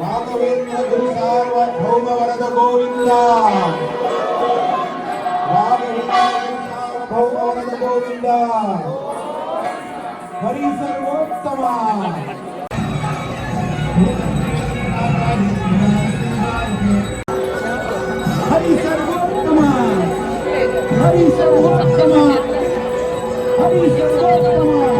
ರಾಘವೇಂದ್ರ ಗುರು ಸಾರ್ವಭೌಮ ವರದ ಗೋವಿಂದ ರಾಘವೇಂದ್ರ ಗುರು ಸಾರ್ವಭೌಮ ವರದ ಗೋವಿಂದ ಹರಿ हरी सौ हरी सौ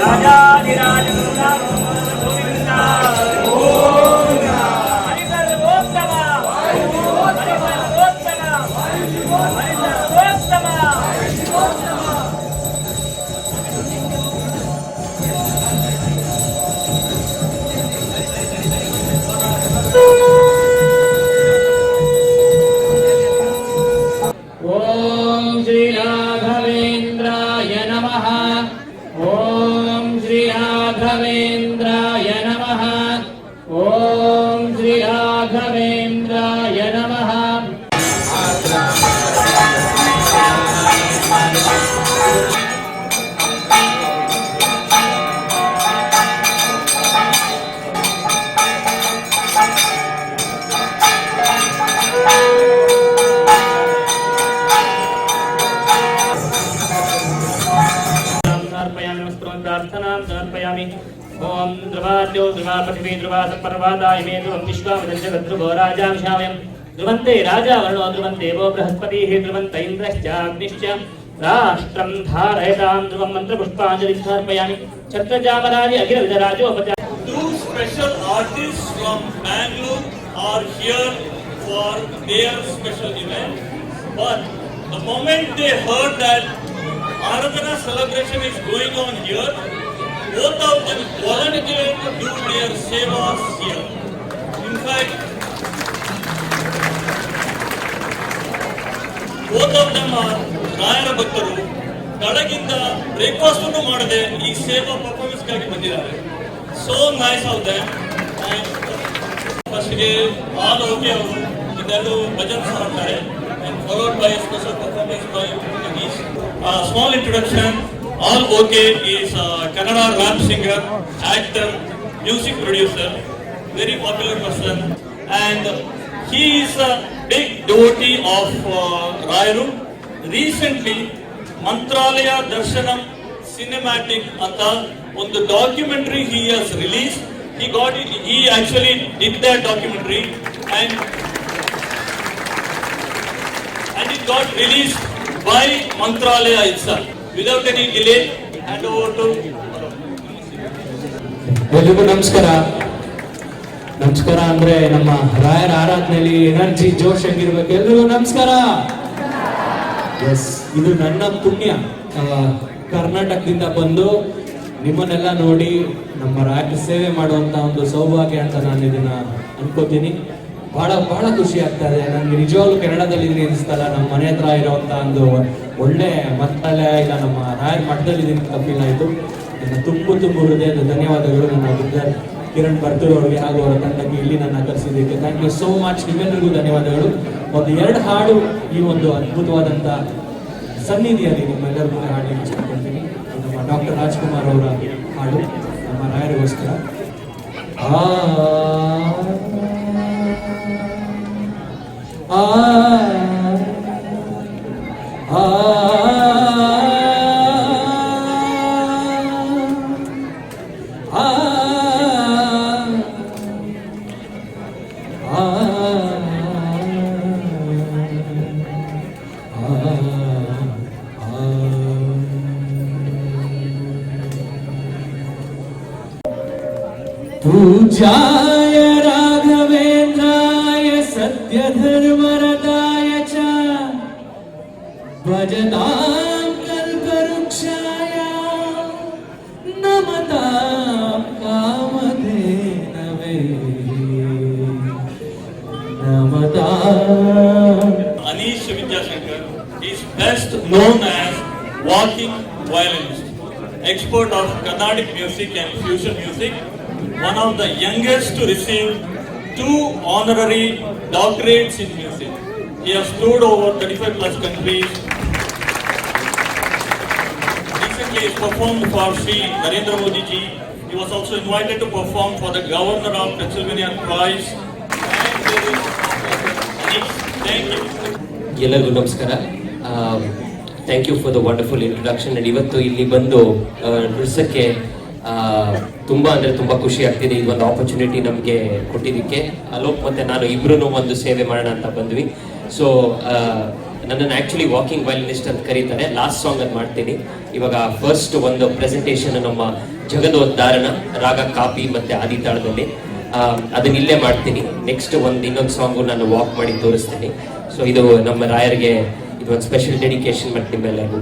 राजा निराज गोविंदा ॐ श्रीराघवे पृथिवी ध्रुवा सपर्वादाय मे ध्रुवं विश्वामदं जगद्ध्रुवो राजांशावयम् ध्रुवन्ते राजा वर्णो ध्रुवन्ते वो बृहस्पतिः ध्रुवन्त इन्द्रश्चाग्निश्च राष्ट्रं धारयतां ध्रुवं मन्त्रपुष्पाञ्जलिं समर्पयामि छत्रचामरादि अखिलविधराजोपचार Two special artists from Bangalore are here for their special event. But the moment they heard that Aradhana celebration is going on here, both of them volunteered to do their sevas here. In fact, both of them are ರಾಯರ ಭಕ್ತರು ಬೆಳಗಿಂದ breakfast ಅನ್ನು ಮಾಡದೆ ಈ ಸೇವಾ ಪರ್ಫಾರ್ಮೆನ್ಸ್ಗಾಗಿ ಬಂದಿದ್ದಾರೆ so nice of ದಮ್ ಫಸ್ಟ್ಗೆ ಆಲ್ ಓಕೆ ಅವರು ಇದೆರಡು ಭಜನ್ಸ್ ಮಾಡ್ತಾರೆ and followed by a special performance by Manish. Uh, small introduction. All OK is a Kannada rap singer, actor, music producer, very popular person, and he is a big devotee of uh, Rayaru. Recently, Mantralaya Darshanam Cinematic Anta, on the documentary he has released, he got it, he actually did that documentary and and it got released by Mantralaya itself. Without any delay hand over to ಎಲ್ರಿಗೂ ನಮಸ್ಕಾರ. ನಮಸ್ಕಾರ ಅಂದ್ರೆ ನಮ್ಮ ರಾಯರ ಆರಾಧನೆಯಲ್ಲಿ energy, ಜೋಶ್ ಹೆಂಗಿರ್ಬೇಕು? ಎಲ್ರಿಗೂ ನಮಸ್ಕಾರ. S ಇದು ನನ್ನ ಪುಣ್ಯ. ಕರ್ನಾಟಕದಿಂದ ಬಂದು ನಿಮ್ಮನ್ನೆಲ್ಲ ನೋಡಿ ನಮ್ಮ ರಾಯರ ಸೇವೆ ಮಾಡುವಂತ ಒಂದು ಸೌಭಾಗ್ಯ ಅಂತ ನಾನು ಇದನ್ನ ಅನ್ಕೋತೀನಿ. ಬಹಳ ಬಹಳ ಖುಷಿ ಆಗ್ತಾ ಇದೆ. ನನಗೆ ನಿಜವಾಗ್ಲೂ ಕೆನಡಾದಲ್ಲಿ ಅನಿಸ್ತಲ್ಲ. ನಮ್ಮ ಮನೆ ಹತ್ರ ಇರೋಂಥ ಒಂದು ಒಳ್ಳೆ ಮಂತ್ರಾಲಯ ಇಲ್ಲ ನಮ್ಮ ರಾಯರ್ ಮಠದಲ್ಲಿ ಅಂತ ಫೀಲ್ ಆಯಿತು ನನ್ನ ತುಂಬ ತುಂಬ ಹೃದಯದ ಧನ್ಯವಾದಗಳು ನನ್ನ ವಿದ್ಯಾರ್ಥಿ ಕಿರಣ್ ಬರ್ತೂರು ಅವರಿಗೆ ಹಾಗೂ ಅವರ ತಂಡಕ್ಕೆ ಇಲ್ಲಿ ನನ್ನ ಕರೆಸಿದ್ದಕ್ಕೆ ಥ್ಯಾಂಕ್ ಯು ಸೋ ಮಚ್ ನಿಮ್ಮೆಲ್ಲರಿಗೂ ಧನ್ಯವಾದಗಳು ಒಂದು ಎರಡು ಹಾಡು ಈ ಒಂದು ಅದ್ಭುತವಾದಂಥ ಸನ್ನಿಧಿಯಲ್ಲಿ ನಿಮ್ಮೆಲ್ಲರಿಗೂ ಹಾಡಲಿಕ್ಕೆ ಇಷ್ಟಪಡ್ತೀನಿ ನಮ್ಮ ಡಾಕ್ಟರ್ ರಾಜ್ಕುಮಾರ್ ಅವರ ಹಾಡು ನಮ್ಮ ರಾಯರಿಗೋಸ್ಕರ ಆ ಆ पूजा expert of Carnatic music and fusion music, one of the youngest to receive two honorary doctorates in music. He has toured over 35 plus countries. Recently, he has performed for Sri Narendra Modi ji. He was also invited to perform for the governor of Pennsylvania twice. And there is Anish. Thank you. ಎಲ್ಲರಿಗೂ ನಮಸ್ಕಾರ thank you for the wonderful introduction and ಇವತ್ತು ಇಲ್ಲಿ ಬಂದು ನೃಸಕ್ಕೆ ತುಂಬ ಅಂದರೆ ತುಂಬಾ ಖುಷಿ ಆಗ್ತಿದೆ ಈ ಒಂದು ಆಪರ್ಚುನಿಟಿ ನಮಗೆ ಕೊಟ್ಟಿದ್ದಕ್ಕೆ. ಅಲೋಕ್ ಮತ್ತೆ ನಾನು ಇಬ್ಬರೂ ಒಂದು ಸೇವೆ ಮಾಡೋಣ ಅಂತ ಬಂದ್ವಿ. ಸೊ ನನ್ನನ್ನು ಆ್ಯಕ್ಚುಲಿ ವಾಕಿಂಗ್ ವೈಲಿನಿಸ್ಟ್ ಅಂತ ಕರೀತಾರೆ. ಲಾಸ್ಟ್ ಸಾಂಗ್ ಅದು ಮಾಡ್ತೀನಿ. ಇವಾಗ ಫಸ್ಟ್ ಒಂದು ಪ್ರೆಸೆಂಟೇಷನ್ ನಮ್ಮ ಜಗದೋದ್ಧಾರಣ ರಾಗ ಕಾಪಿ ಮತ್ತೆ ಆದಿತಾಳದಲ್ಲಿ ಅದನ್ನ ಇಲ್ಲೇ ಮಾಡ್ತೀನಿ. ನೆಕ್ಸ್ಟ್ ಒಂದು ಇನ್ನೊಂದು ಸಾಂಗು ನಾನು ವಾಕ್ ಮಾಡಿ ತೋರಿಸ್ತೀನಿ. ಸೊ ಇದು ನಮ್ಮ ರಾಯರಿಗೆ ಇದು ಒಂದು ಸ್ಪೆಷಲ್ ಡೆಡಿಕೇಶನ್ ಮತ್ತು ನಿಮ್ಮೆಲ್ಲರಿಗೂ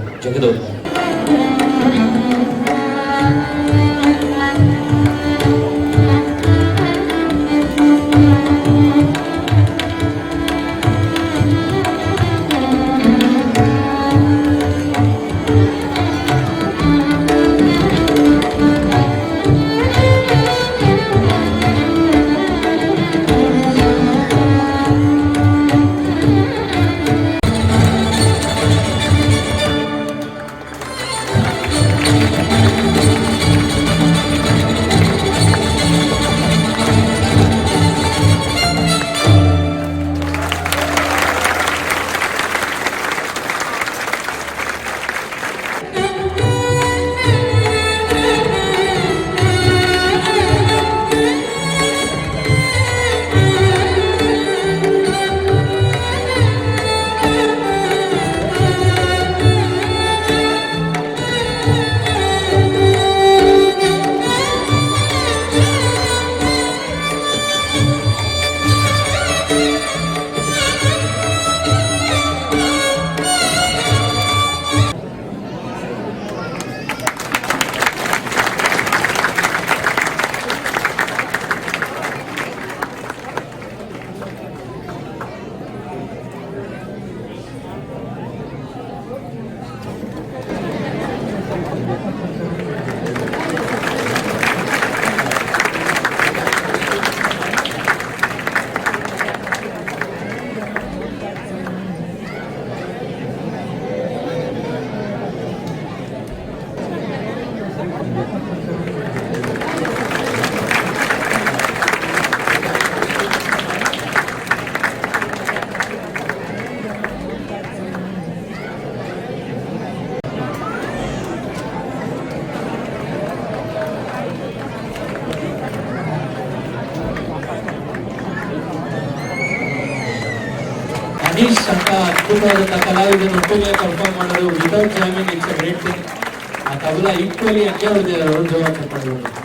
ಕಲಾವಿದನ ಒಟ್ಟಿಗೆ ಪರ್ಫಾರ್ಮ್ ಮಾಡೋದು ವಿತೌಟ್ ಜಾಮಿನ್ ಇಟ್ಸ್ ಗ್ರೇಟ್ ಥಿಂಗ್ ಆ ತಬಲ ಈಕ್ವಲಿ ಹಂಗೆ ಅವ್ರದ್ದು ಅವ್ರ ಜವಾಬ್ದಾರಿ